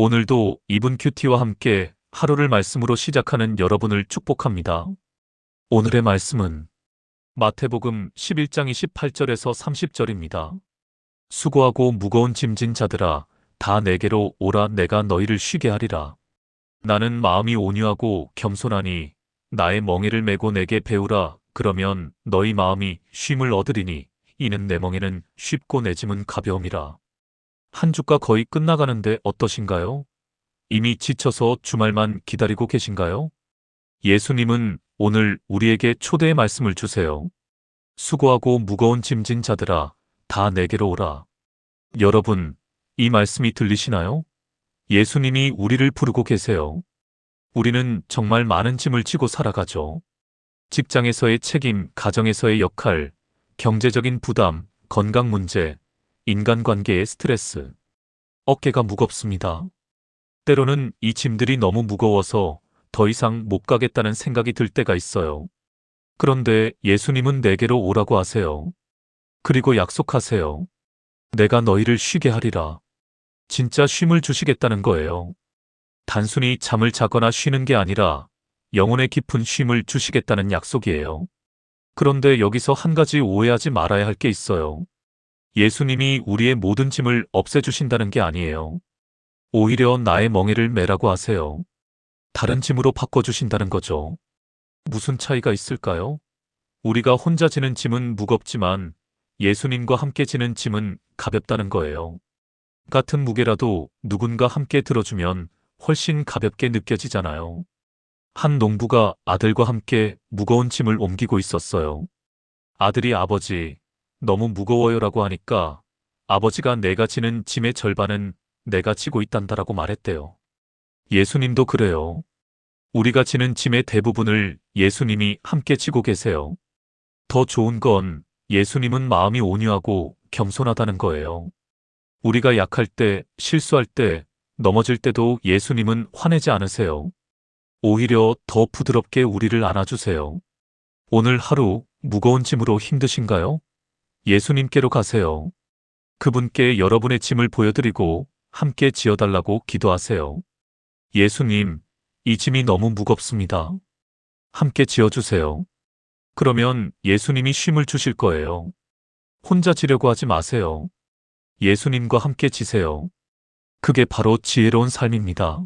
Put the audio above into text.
오늘도 이분 큐티와 함께 하루를 말씀으로 시작하는 여러분을 축복합니다. 오늘의 말씀은 마태복음 11장 28절에서 30절입니다. 수고하고 무거운 짐진 자들아 다 내게로 오라 내가 너희를 쉬게 하리라. 나는 마음이 온유하고 겸손하니 나의 멍에를 메고 내게 배우라 그러면 너희 마음이 쉼을 얻으리니 이는 내 멍에는 쉽고 내 짐은 가벼움이라. 한 주가 거의 끝나가는데 어떠신가요? 이미 지쳐서 주말만 기다리고 계신가요? 예수님은 오늘 우리에게 초대의 말씀을 주세요. 수고하고 무거운 짐진 자들아, 다 내게로 오라. 여러분, 이 말씀이 들리시나요? 예수님이 우리를 부르고 계세요. 우리는 정말 많은 짐을 지고 살아가죠. 직장에서의 책임, 가정에서의 역할, 경제적인 부담, 건강 문제, 인간관계의 스트레스. 어깨가 무겁습니다. 때로는 이 짐들이 너무 무거워서 더 이상 못 가겠다는 생각이 들 때가 있어요. 그런데 예수님은 내게로 오라고 하세요. 그리고 약속하세요. 내가 너희를 쉬게 하리라. 진짜 쉼을 주시겠다는 거예요. 단순히 잠을 자거나 쉬는 게 아니라 영혼의 깊은 쉼을 주시겠다는 약속이에요. 그런데 여기서 한 가지 오해하지 말아야 할 게 있어요. 예수님이 우리의 모든 짐을 없애주신다는 게 아니에요. 오히려 나의 멍에를 매라고 하세요. 다른 짐으로 바꿔주신다는 거죠. 무슨 차이가 있을까요? 우리가 혼자 지는 짐은 무겁지만 예수님과 함께 지는 짐은 가볍다는 거예요. 같은 무게라도 누군가 함께 들어주면 훨씬 가볍게 느껴지잖아요. 한 농부가 아들과 함께 무거운 짐을 옮기고 있었어요. 아들이 아버지, 너무 무거워요라고 하니까 아버지가 내가 지는 짐의 절반은 내가 지고 있단다라고 말했대요. 예수님도 그래요. 우리가 지는 짐의 대부분을 예수님이 함께 지고 계세요. 더 좋은 건 예수님은 마음이 온유하고 겸손하다는 거예요. 우리가 약할 때, 실수할 때, 넘어질 때도 예수님은 화내지 않으세요. 오히려 더 부드럽게 우리를 안아주세요. 오늘 하루 무거운 짐으로 힘드신가요? 예수님께로 가세요. 그분께 여러분의 짐을 보여드리고 함께 지어달라고 기도하세요. 예수님, 이 짐이 너무 무겁습니다. 함께 지어주세요. 그러면 예수님이 쉼을 주실 거예요. 혼자 지려고 하지 마세요. 예수님과 함께 지세요. 그게 바로 지혜로운 삶입니다.